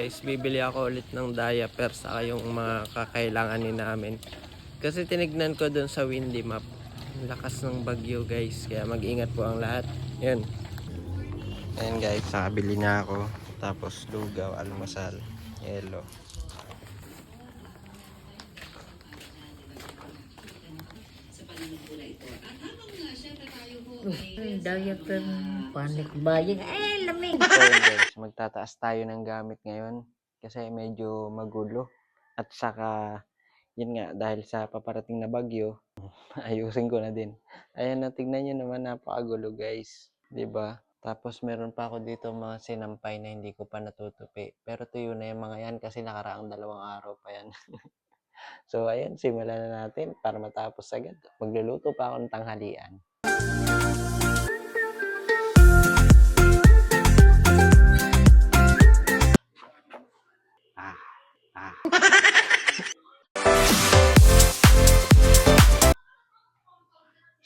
guys, bibili ako ulit ng diaper sa yung mga kakailanganin namin. Kasi tinignan ko dun sa windy map. Lakas ng bagyo guys, kaya mag-ingat po ang lahat. Yun. Ayan guys, nakabili na ako. Tapos lugaw, almasal, yelo. Ang diaper panik bayan. Eh, lamig. So guys, magtataas tayo ng gamit ngayon. Kasi medyo magulo. At saka, yun nga, dahil sa paparating na bagyo, ayusin ko na din. Ayan na, tignan nyo naman, napakagulo guys. ba? Tapos meron pa ako dito mga sinampay na hindi ko pa natutupi. Pero tuyo na yung mga yan kasi nakaraang dalawang araw pa yan. so ayan, simulan na natin para matapos agad. Magluluto pa ako ng tanghalian.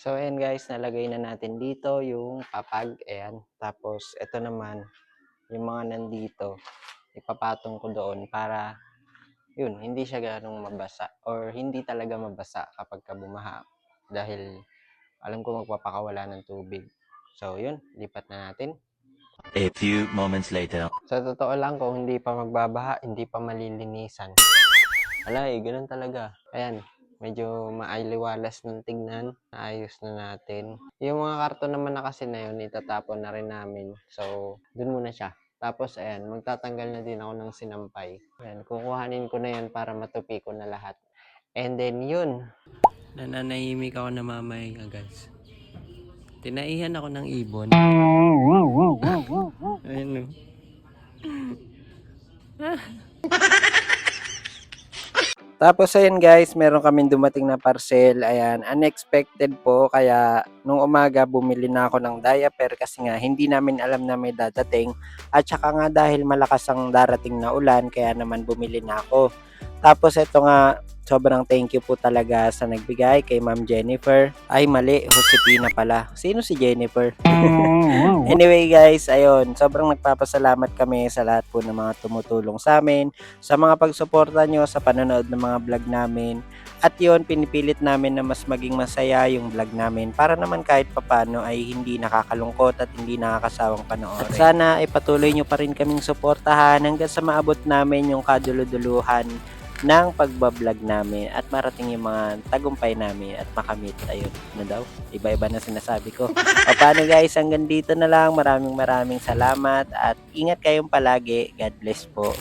So, ayan guys, nalagay na natin dito yung papag. Ayan. Tapos, ito naman, yung mga nandito, ipapatong ko doon para, yun, hindi siya ganong mabasa. Or hindi talaga mabasa kapag ka bumaha. Dahil, alam ko magpapakawala ng tubig. So, yun, lipat na natin. A few moments later. Sa totoo lang, kung hindi pa magbabaha, hindi pa malilinisan. Wala eh, ganun talaga. Ayan, medyo maaliwalas ng tignan. Naayos na natin. Yung mga karton naman na kasi na yun, itatapon na rin namin. So, dun muna siya. Tapos, ayan, magtatanggal na din ako ng sinampay. Ayan, kukuhanin ko na yan para matupi ko na lahat. And then, yun. Nananahimik ako na mamay guys. Tinaihan ako ng ibon. Ayun oh. Tapos ayun guys, meron kaming dumating na parcel. Ayan, unexpected po. Kaya nung umaga bumili na ako ng diaper kasi nga hindi namin alam na may dadating. At saka nga dahil malakas ang darating na ulan, kaya naman bumili na ako. Tapos ito nga, sobrang thank you po talaga sa nagbigay kay Ma'am Jennifer. Ay mali, Josepina pala. Sino si Jennifer? Anyway guys, ayun, sobrang nagpapasalamat kami sa lahat po ng mga tumutulong sa amin, sa mga pagsuporta nyo sa panonood ng mga vlog namin. At yun, pinipilit namin na mas maging masaya yung vlog namin para naman kahit papano ay hindi nakakalungkot at hindi nakakasawang panoorin. At sana ay patuloy nyo pa rin kaming suportahan hanggang sa maabot namin yung kaduluduluhan ng pagbablog namin at marating yung mga tagumpay namin at makamit. Ayun, na daw? Iba-iba na sinasabi ko. o paano guys, hanggang dito na lang. Maraming maraming salamat at ingat kayong palagi. God bless po.